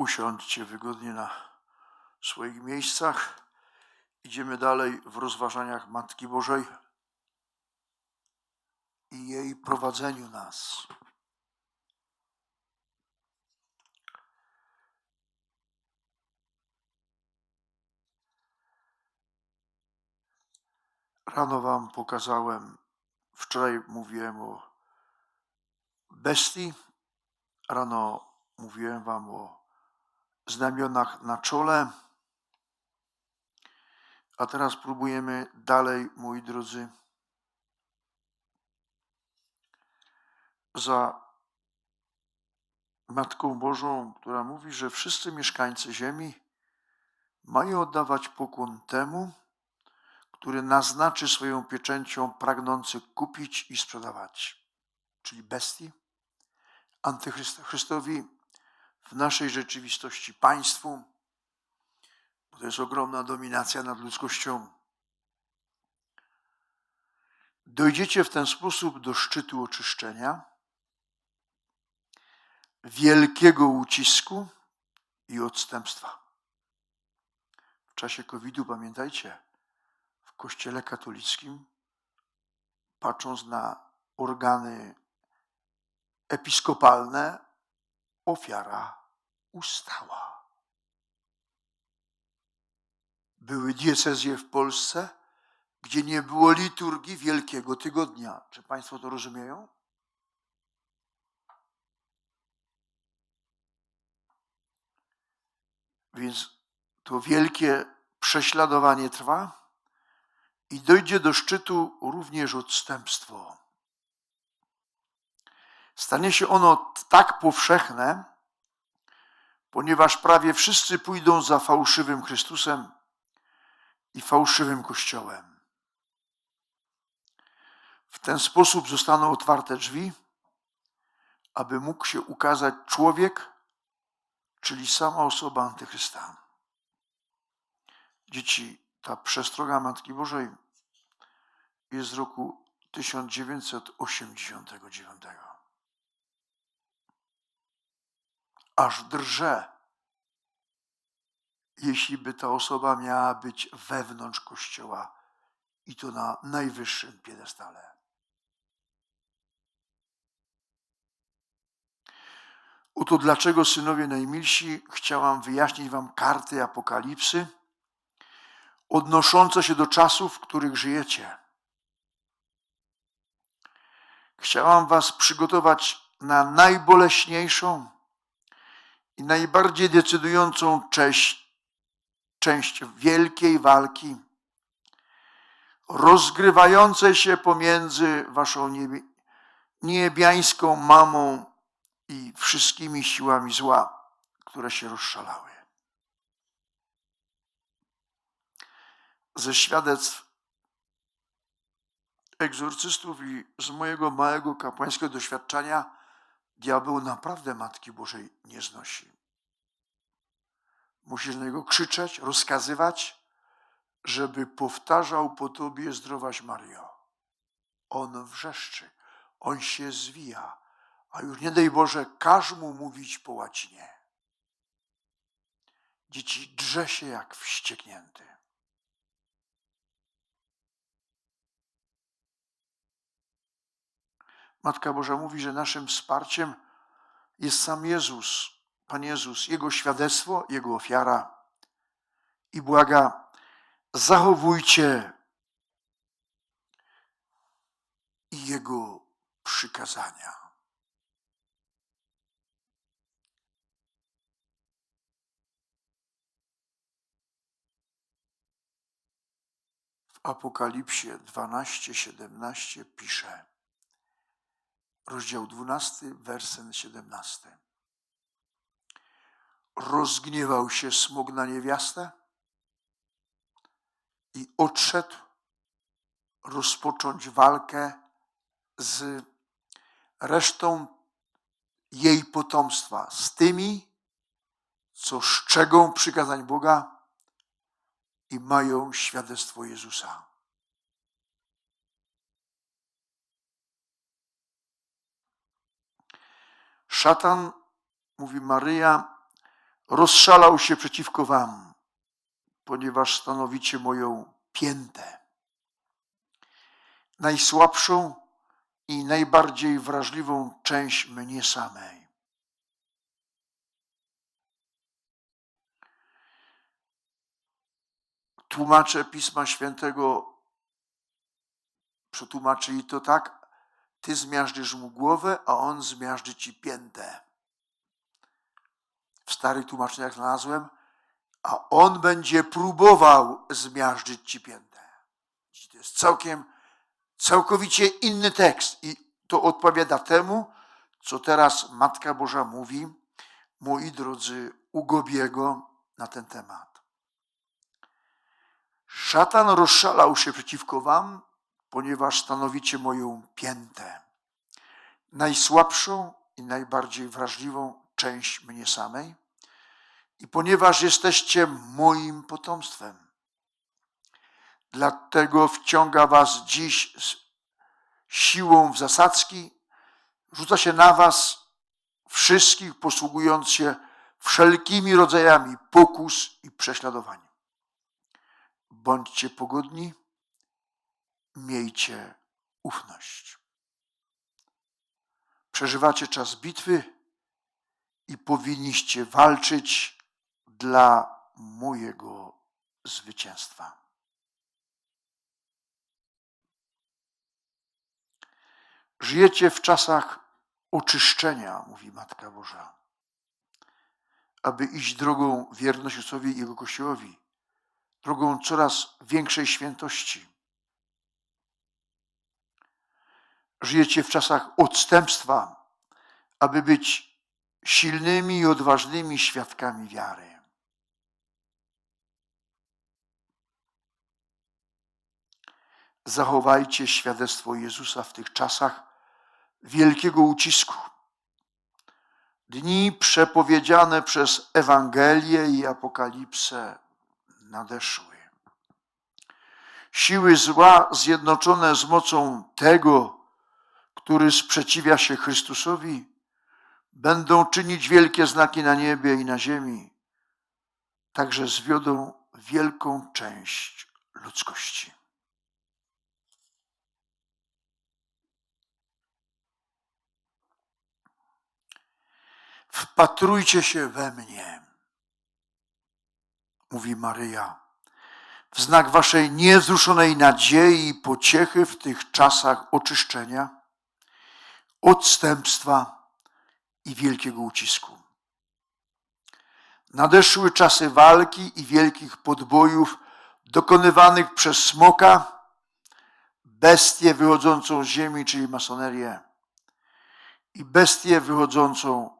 Usiądźcie wygodnie na swoich miejscach. Idziemy dalej w rozważaniach Matki Bożej i jej prowadzeniu nas. Rano Wam pokazałem, wczoraj mówiłem o bestii, rano mówiłem Wam o znamionach na czole, a teraz próbujemy dalej, moi drodzy, za Matką Bożą, która mówi, że wszyscy mieszkańcy ziemi mają oddawać pokłon temu, który naznaczy swoją pieczęcią pragnący kupić i sprzedawać, czyli bestii, antychrystowi w naszej rzeczywistości państwu, bo to jest ogromna dominacja nad ludzkością. Dojdziecie w ten sposób do szczytu oczyszczenia, wielkiego ucisku i odstępstwa. W czasie COVID-u pamiętajcie, w Kościele katolickim, patrząc na organy episkopalne, ofiara ustała. Były diecezje w Polsce, gdzie nie było liturgii Wielkiego Tygodnia. Czy Państwo to rozumieją? Więc to wielkie prześladowanie trwa i dojdzie do szczytu również odstępstwo. Stanie się ono tak powszechne, ponieważ prawie wszyscy pójdą za fałszywym Chrystusem i fałszywym Kościołem. W ten sposób zostaną otwarte drzwi, aby mógł się ukazać człowiek, czyli sama osoba Antychrysta. Dzieci, ta przestroga Matki Bożej jest z roku 1989. Aż drże, jeśli by ta osoba miała być wewnątrz Kościoła i to na najwyższym piedestale. Oto dlaczego, synowie najmilsi, chciałam wyjaśnić wam karty Apokalipsy odnoszące się do czasów, w których żyjecie. Chciałam was przygotować na najboleśniejszą i najbardziej decydującą część, część wielkiej walki, rozgrywającej się pomiędzy waszą niebie, niebiańską mamą i wszystkimi siłami zła, które się rozszalały. Ze świadectw egzorcystów i z mojego małego kapłańskiego doświadczenia diabeł naprawdę Matki Bożej nie znosi. Musisz na niego krzyczeć, rozkazywać, żeby powtarzał po tobie zdrowaś Mario. On wrzeszczy, on się zwija, a już nie daj Boże, każ mu mówić po łacinie. Dzieci drze się jak wścieknięty. Matka Boża mówi, że naszym wsparciem jest sam Jezus, Pan Jezus, Jego świadectwo, Jego ofiara. I błaga, zachowujcie Jego przykazania. W Apokalipsie 12:17 pisze, rozdział 12, werset 17. Rozgniewał się smog na niewiastę i odszedł rozpocząć walkę z resztą jej potomstwa, z tymi, co szczegą przykazań Boga i mają świadectwo Jezusa. Szatan, mówi Maryja, rozszalał się przeciwko wam, ponieważ stanowicie moją piętę, najsłabszą i najbardziej wrażliwą część mnie samej. Tłumacze Pisma Świętego przetłumaczyli to tak, ty zmiażdżysz mu głowę, a on zmiażdży ci piętę. W starych tłumaczeniach znalazłem, a on będzie próbował zmiażdżyć ci piętę. To jest całkiem, całkowicie inny tekst i to odpowiada temu, co teraz Matka Boża mówi, moi drodzy, u Gobiego na ten temat. Szatan rozszalał się przeciwko wam, ponieważ stanowicie moją piętę, najsłabszą i najbardziej wrażliwą część mnie samej, i ponieważ jesteście moim potomstwem. Dlatego wciąga was dziś siłą w zasadzki, rzuca się na was wszystkich, posługując się wszelkimi rodzajami pokus i prześladowań. Bądźcie pogodni, miejcie ufność. Przeżywacie czas bitwy i powinniście walczyć dla mojego zwycięstwa. Żyjecie w czasach oczyszczenia, mówi Matka Boża, aby iść drogą wierności Jego Kościołowi, drogą coraz większej świętości. Żyjecie w czasach odstępstwa, aby być silnymi i odważnymi świadkami wiary. Zachowajcie świadectwo Jezusa w tych czasach wielkiego ucisku. Dni przepowiedziane przez Ewangelię i Apokalipsę nadeszły. Siły zła zjednoczone z mocą tego, który sprzeciwia się Chrystusowi, będą czynić wielkie znaki na niebie i na ziemi, także zwiodą wielką część ludzkości. Wpatrujcie się we mnie, mówi Maryja, w znak waszej niewzruszonej nadziei i pociechy w tych czasach oczyszczenia, odstępstwa i wielkiego ucisku. Nadeszły czasy walki i wielkich podbojów dokonywanych przez smoka, bestię wychodzącą z ziemi, czyli masonerię, i bestię wychodzącą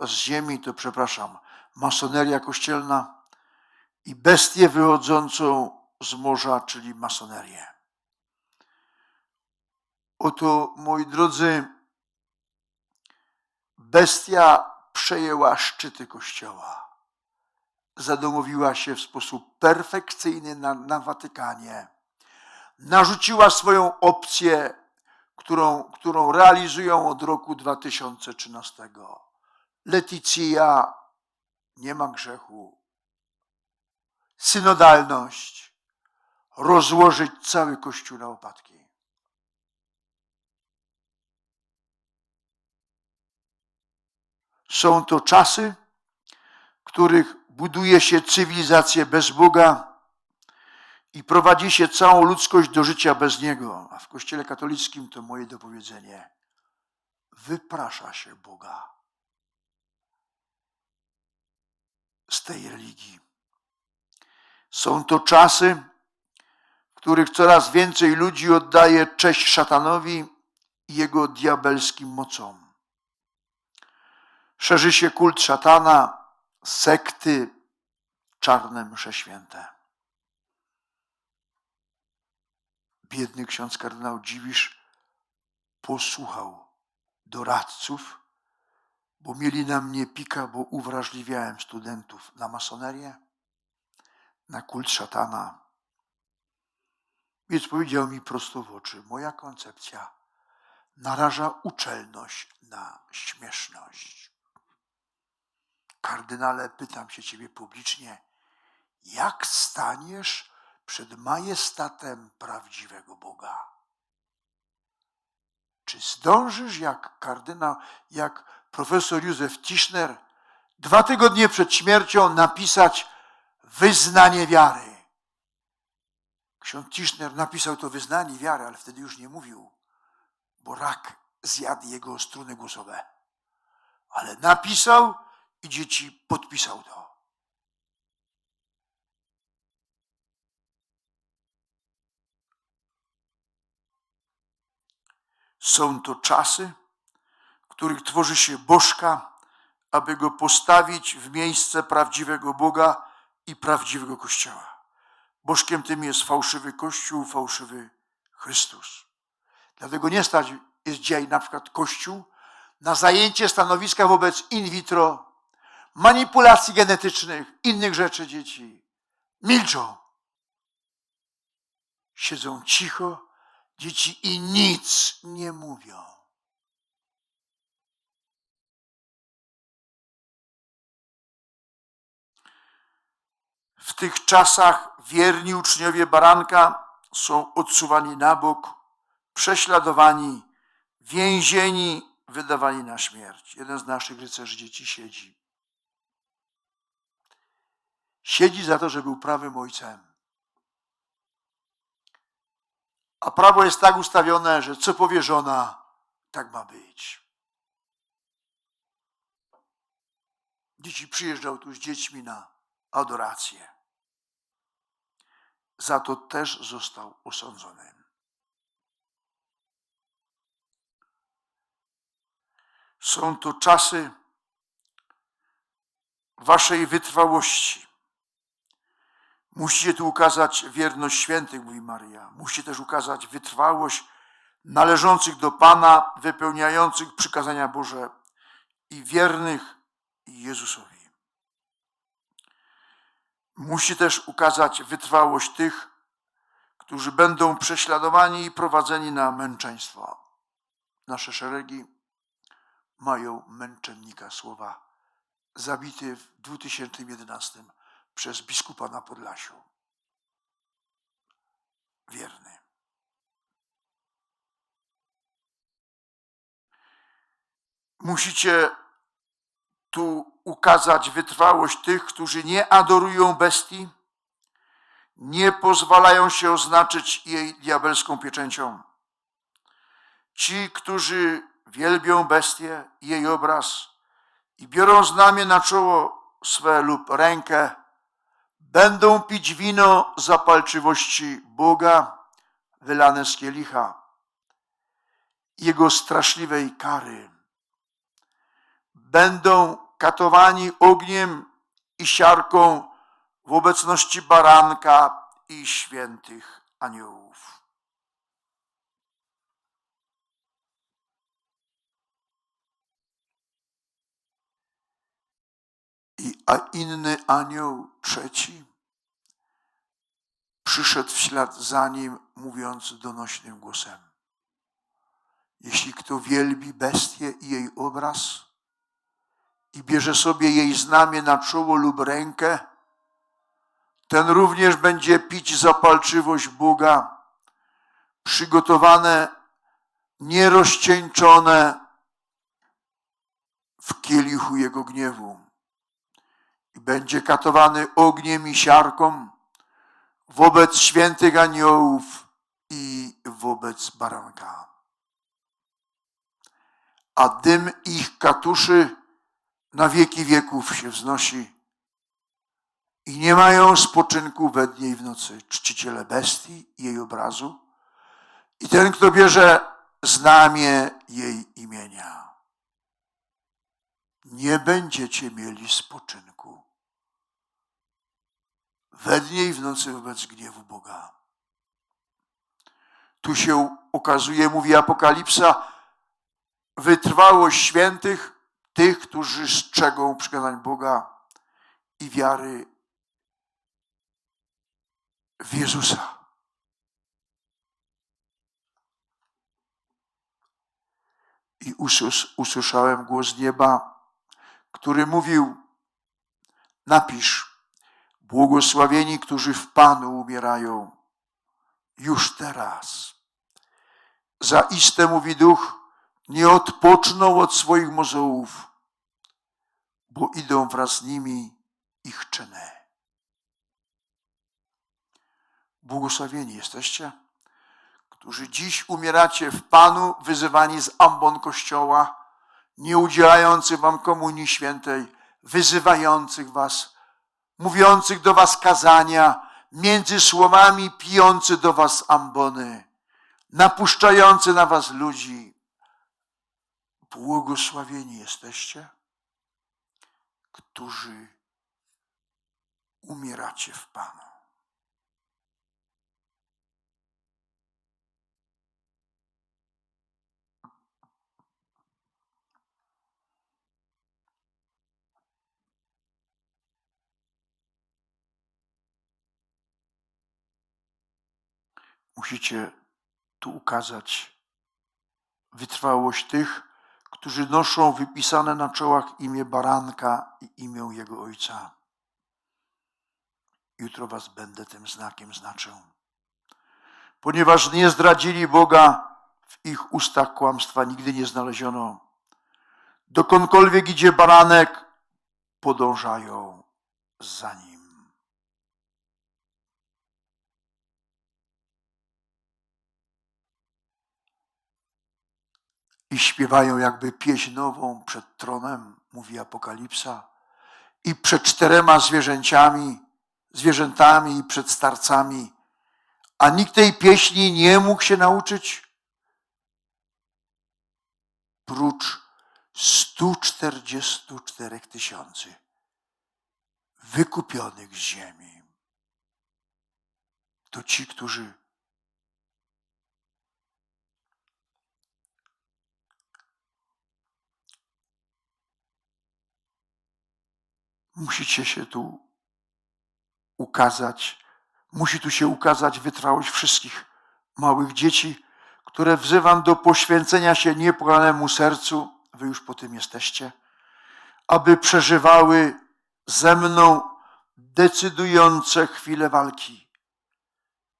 z ziemi, to przepraszam, masoneria kościelna i bestię wychodzącą z morza, czyli masonerię. Oto, moi drodzy, bestia przejęła szczyty kościoła. Zadomowiła się w sposób perfekcyjny na, na Watykanie. Narzuciła swoją opcję, którą, którą realizują od roku 2013 Leticia nie ma grzechu. Synodalność rozłożyć cały Kościół na opadki. Są to czasy, w których buduje się cywilizację bez Boga i prowadzi się całą ludzkość do życia bez Niego. A w Kościele katolickim to moje dopowiedzenie. Wyprasza się Boga. z tej religii. Są to czasy, w których coraz więcej ludzi oddaje cześć szatanowi i jego diabelskim mocom. Szerzy się kult szatana, sekty, czarne msze święte. Biedny ksiądz kardynał Dziwisz posłuchał doradców, bo mieli na mnie pika, bo uwrażliwiałem studentów na masonerię, na kult szatana. Więc powiedział mi prosto w oczy, moja koncepcja naraża uczelność na śmieszność. Kardynale, pytam się ciebie publicznie, jak staniesz przed majestatem prawdziwego Boga? Czy zdążysz jak kardynał, jak profesor Józef Tischner, dwa tygodnie przed śmiercią napisać wyznanie wiary? Ksiądz Tischner napisał to wyznanie wiary, ale wtedy już nie mówił, bo rak zjadł jego struny głosowe. Ale napisał i dzieci podpisał to. Są to czasy, w których tworzy się bożka, aby go postawić w miejsce prawdziwego Boga i prawdziwego Kościoła. Bożkiem tym jest fałszywy Kościół, fałszywy Chrystus. Dlatego nie stać jest dzisiaj na przykład Kościół na zajęcie stanowiska wobec in vitro, manipulacji genetycznych, innych rzeczy dzieci. Milczą. Siedzą cicho, dzieci i nic nie mówią. W tych czasach wierni uczniowie baranka są odsuwani na bok, prześladowani, więzieni, wydawani na śmierć. Jeden z naszych rycerzy dzieci siedzi. Siedzi za to, że był prawym ojcem. A prawo jest tak ustawione, że co powie żona, tak ma być. Dzieci przyjeżdżał tu z dziećmi na adorację. Za to też został osądzony. Są to czasy waszej wytrwałości. Musicie tu ukazać wierność świętych, mówi Maria. Musicie też ukazać wytrwałość należących do Pana, wypełniających przykazania Boże i wiernych Jezusowi. Musi też ukazać wytrwałość tych, którzy będą prześladowani i prowadzeni na męczeństwo. Nasze szeregi mają męczennika słowa, zabity w 2011 przez biskupa na Podlasiu. Wierny. Musicie tu ukazać wytrwałość tych, którzy nie adorują bestii, nie pozwalają się oznaczyć jej diabelską pieczęcią. Ci, którzy wielbią bestię i jej obraz i biorą znamię na czoło swe lub rękę, będą pić wino zapalczywości Boga wylane z kielicha, Jego straszliwej kary. Będą katowani ogniem i siarką w obecności baranka i świętych aniołów. A inny anioł, trzeci, przyszedł w ślad za nim, mówiąc donośnym głosem. Jeśli kto wielbi bestię i jej obraz i bierze sobie jej znamię na czoło lub rękę, ten również będzie pić zapalczywość Boga, przygotowane, nierozcieńczone w kielichu Jego gniewu i będzie katowany ogniem i siarką wobec świętych aniołów i wobec baranka. A dym ich katuszy na wieki wieków się wznosi i nie mają spoczynku we dnie i w nocy czciciele bestii i jej obrazu i ten, kto bierze znamię jej imienia. Nie będziecie mieli spoczynku we dnie i w nocy wobec gniewu Boga. Tu się okazuje, mówi Apokalipsa, wytrwałość świętych, tych, którzy strzegą przykazań Boga i wiary w Jezusa. I usłyszałem głos nieba, który mówił: napisz, błogosławieni, którzy w Panu umierają, już teraz. Zaiste, mówi duch, nie odpoczną od swoich mozołów, bo idą wraz z nimi ich czyny. Błogosławieni jesteście, którzy dziś umieracie w Panu, wyzywani z ambon Kościoła, nie udzielających wam komunii świętej, wyzywających was, mówiących do was kazania, między słowami pijący do was ambony, napuszczający na was ludzi. Błogosławieni jesteście, którzy umieracie w Panu. Musicie tu ukazać wytrwałość tych, którzy noszą wypisane na czołach imię baranka i imię jego ojca. Jutro was będę tym znakiem znaczył. Ponieważ nie zdradzili Boga, w ich ustach kłamstwa nigdy nie znaleziono. Dokądkolwiek idzie baranek, podążają za nim. I śpiewają jakby pieśń nową przed tronem, mówi Apokalipsa, i przed czterema zwierzęciami, zwierzętami i przed starcami, a nikt tej pieśni nie mógł się nauczyć, prócz 144 tysięcy wykupionych z ziemi. To ci, którzy musicie się tu ukazać. Musi tu się ukazać wytrwałość wszystkich małych dzieci, które wzywam do poświęcenia się niepokolanemu sercu. Wy już po tym jesteście, aby przeżywały ze mną decydujące chwile walki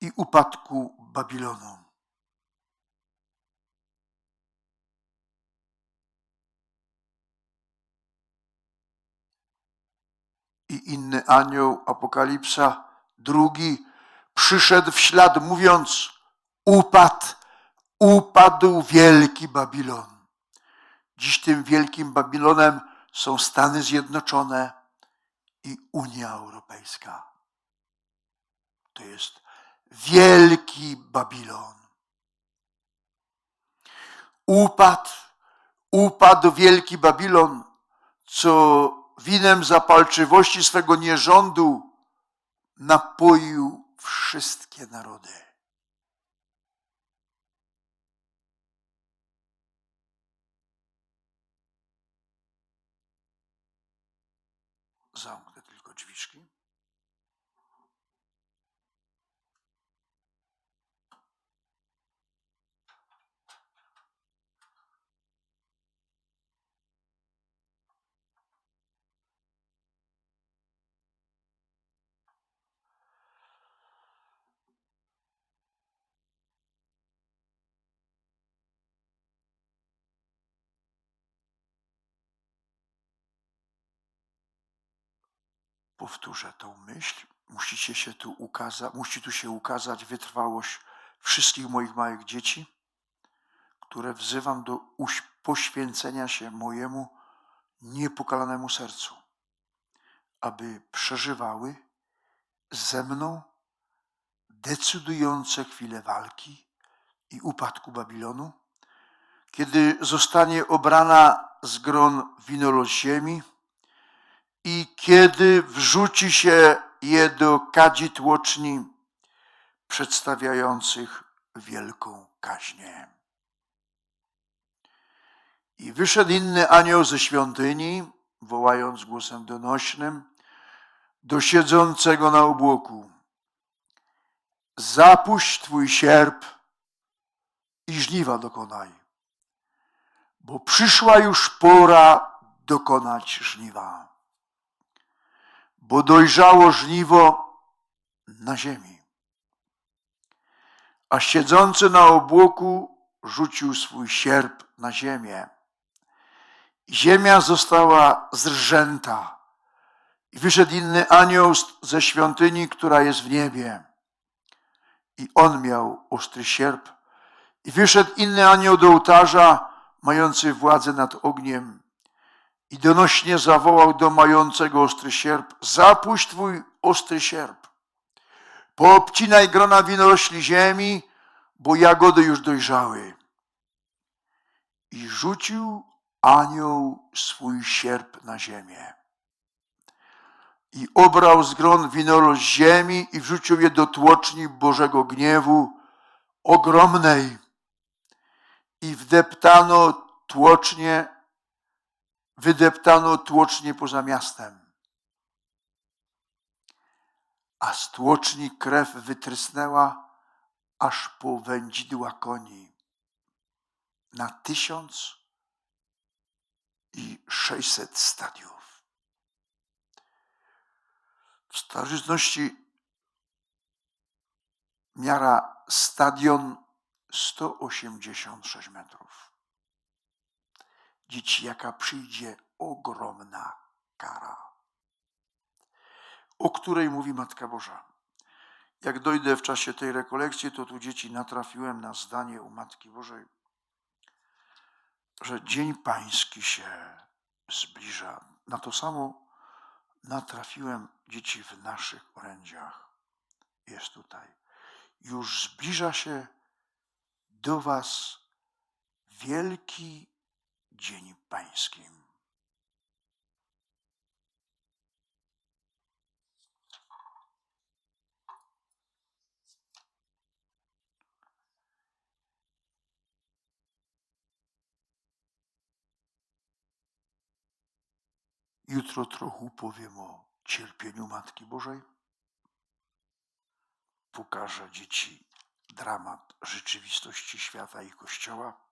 i upadku Babilonu. I inny anioł, Apokalipsa, drugi, przyszedł w ślad, mówiąc: Upadł, upadł wielki Babilon. Dziś tym wielkim Babilonem są Stany Zjednoczone i Unia Europejska. To jest wielki Babilon. Upadł, upadł wielki Babilon, co winem zapalczywości swego nierządu napoił wszystkie narody. Powtórzę tą myśl. Musicie się tu ukazać, musi tu się ukazać wytrwałość wszystkich moich małych dzieci, które wzywam do poświęcenia się mojemu niepokalanemu sercu, aby przeżywały ze mną decydujące chwile walki i upadku Babilonu, kiedy zostanie obrana z gron winorość ziemi i kiedy wrzuci się je do kadzi tłoczni przedstawiających wielką kaźnię. I wyszedł inny anioł ze świątyni, wołając głosem donośnym do siedzącego na obłoku. Zapuść twój sierp i żniwa dokonaj, bo przyszła już pora dokonać żniwa bo dojrzało żniwo na ziemi. A siedzący na obłoku rzucił swój sierp na ziemię. Ziemia została zrżęta i wyszedł inny anioł ze świątyni, która jest w niebie. I on miał ostry sierp. I wyszedł inny anioł do ołtarza, mający władzę nad ogniem. I donośnie zawołał do mającego ostry sierp: Zapuść twój ostry sierp. Poobcinaj grona winorośli ziemi, bo jagody już dojrzały. I rzucił anioł swój sierp na ziemię. I obrał z gron winorość ziemi i wrzucił je do tłoczni Bożego gniewu ogromnej. I wdeptano tłocznie, wydeptano tłocznie poza miastem. A z tłoczni krew wytrysnęła aż po wędzidła koni na tysiąc i sześćset stadiów. W starożytności miara stadion 186 metrów. Dzieci, jaka przyjdzie ogromna kara, o której mówi Matka Boża. Jak dojdę w czasie tej rekolekcji, to tu dzieci natrafiłem na zdanie u Matki Bożej, że Dzień Pański się zbliża. Na to samo natrafiłem dzieci w naszych orędziach. Jest tutaj. Już zbliża się do Was wielki Dzień Pański. Jutro trochę powiem o cierpieniu Matki Bożej. Pokażę dzieci dramat rzeczywistości świata i Kościoła.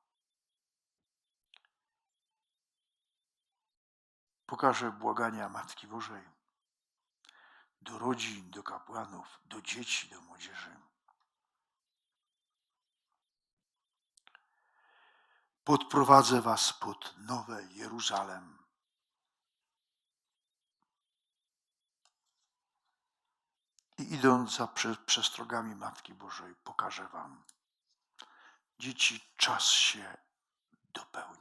Pokażę błagania Matki Bożej do rodzin, do kapłanów, do dzieci, do młodzieży. Podprowadzę Was pod nowe Jeruzalem. I idąc za prze, przestrogami Matki Bożej, pokażę Wam, dzieci, czas się dopełnia.